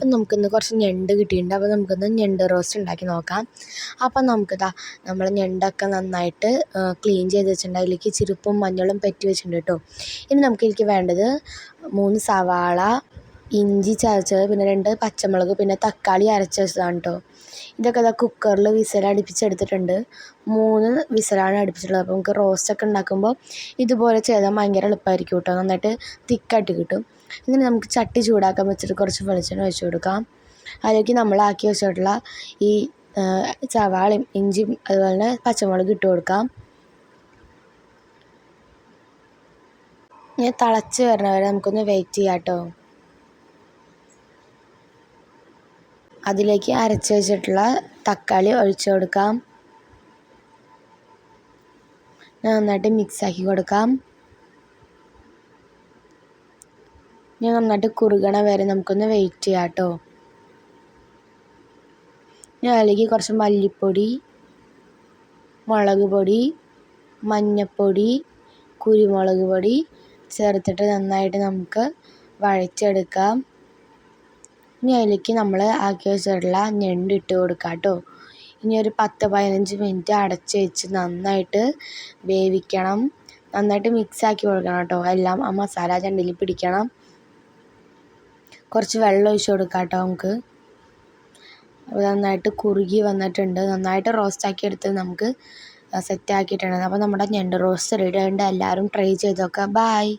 അപ്പം നമുക്കിന്ന് കുറച്ച് ഞണ്ട് കിട്ടിയിട്ടുണ്ട്. അപ്പോൾ നമുക്കിന്ന് ഞണ്ട് റോസ്റ്റ് ഉണ്ടാക്കി നോക്കാം. അപ്പം നമുക്കിതാ നമ്മൾ ഞണ്ടൊക്കെ നന്നായിട്ട് ക്ലീൻ ചെയ്ത് വെച്ചിട്ടുണ്ട്. അതിലേക്ക് ചെരുപ്പും മഞ്ഞളും പെറ്റി വെച്ചിട്ടുണ്ട് കേട്ടോ. ഇനി നമുക്ക് ഇതിലേക്ക് വേണ്ടത് മൂന്ന് സവാള ഇഞ്ചി ചതച്ചത് പിന്നെ രണ്ട് പച്ചമുളക് പിന്നെ തക്കാളി അരച്ച് വെച്ചതാണ് കേട്ടോ. ഇതൊക്കെ ഇതാ കുക്കറിൽ വിസലടുപ്പിച്ചെടുത്തിട്ടുണ്ട് മൂന്ന് വിസലാണ് അടുപ്പിച്ചിട്ടുള്ളത്. അപ്പോൾ നമുക്ക് റോസ്റ്റൊക്കെ ഉണ്ടാക്കുമ്പോൾ ഇതുപോലെ ചെയ്താൽ ഭയങ്കര എളുപ്പമായിരിക്കും കേട്ടോ. നന്നായിട്ട് തിക്കായിട്ട് കിട്ടും. ഇങ്ങനെ നമുക്ക് ചട്ടി ചൂടാക്കാൻ വെച്ചിട്ട് കുറച്ച് വെളിച്ചെണ്ണ ഒഴിച്ച് കൊടുക്കാം. അതിലേക്ക് നമ്മളാക്കി വെച്ചിട്ടുള്ള ഈ സവാളയും ഇഞ്ചിയും അതുപോലെ തന്നെ പച്ചമുളക് ഇട്ട് കൊടുക്കാം. ഇങ്ങനെ തിളച്ച് വരണ വരെ നമുക്കൊന്ന് വെയിറ്റ് ചെയ്യാം കേട്ടോ. അതിലേക്ക് അരച്ച് വെച്ചിട്ടുള്ള തക്കാളി ഒഴിച്ചു കൊടുക്കാം. നന്നായിട്ട് മിക്സാക്കി കൊടുക്കാം. ഞാൻ നന്നായിട്ട് കുറുകണ വരെ നമുക്കൊന്ന് വെയിറ്റ് ചെയ്യാം കേട്ടോ ഞാൻ അതിലേക്ക് കുറച്ച് മല്ലിപ്പൊടി മുളക് പൊടി മഞ്ഞൾപ്പൊടി കുരുമുളക് പൊടി ചേർത്തിട്ട് നന്നായിട്ട് നമുക്ക് വഴച്ചെടുക്കാം ഇനി അതിലേക്ക് നമ്മൾ ആക്കി വെച്ചിട്ടുള്ള ഞണ്ട് ഇട്ട് കൊടുക്കാം കേട്ടോ ഇനി ഒരു പത്ത് പതിനഞ്ച് മിനിറ്റ് അടച്ച് വെച്ച് നന്നായിട്ട് വേവിക്കണം. നന്നായിട്ട് മിക്സ് ആക്കി കൊടുക്കണം കേട്ടോ എല്ലാം ആ മസാല ചണ്ടിയിൽ പിടിക്കണം. കുറച്ച് വെള്ളം ഒഴിച്ച് കൊടുക്കാം കേട്ടോ നമുക്ക്. അപ്പോൾ നന്നായിട്ട് കുറുകി വന്നിട്ടുണ്ട്. നന്നായിട്ട് റോസ്റ്റാക്കി എടുത്ത് നമുക്ക് സെറ്റ് ആക്കിയിട്ടുണ്ട് അപ്പോൾ നമ്മുടെ ഞണ്ട് റോസ്റ്റ് റെഡി ആയിട്ടുണ്ട്. എല്ലാവരും ട്രൈ ചെയ്ത് നോക്കുക ബായ്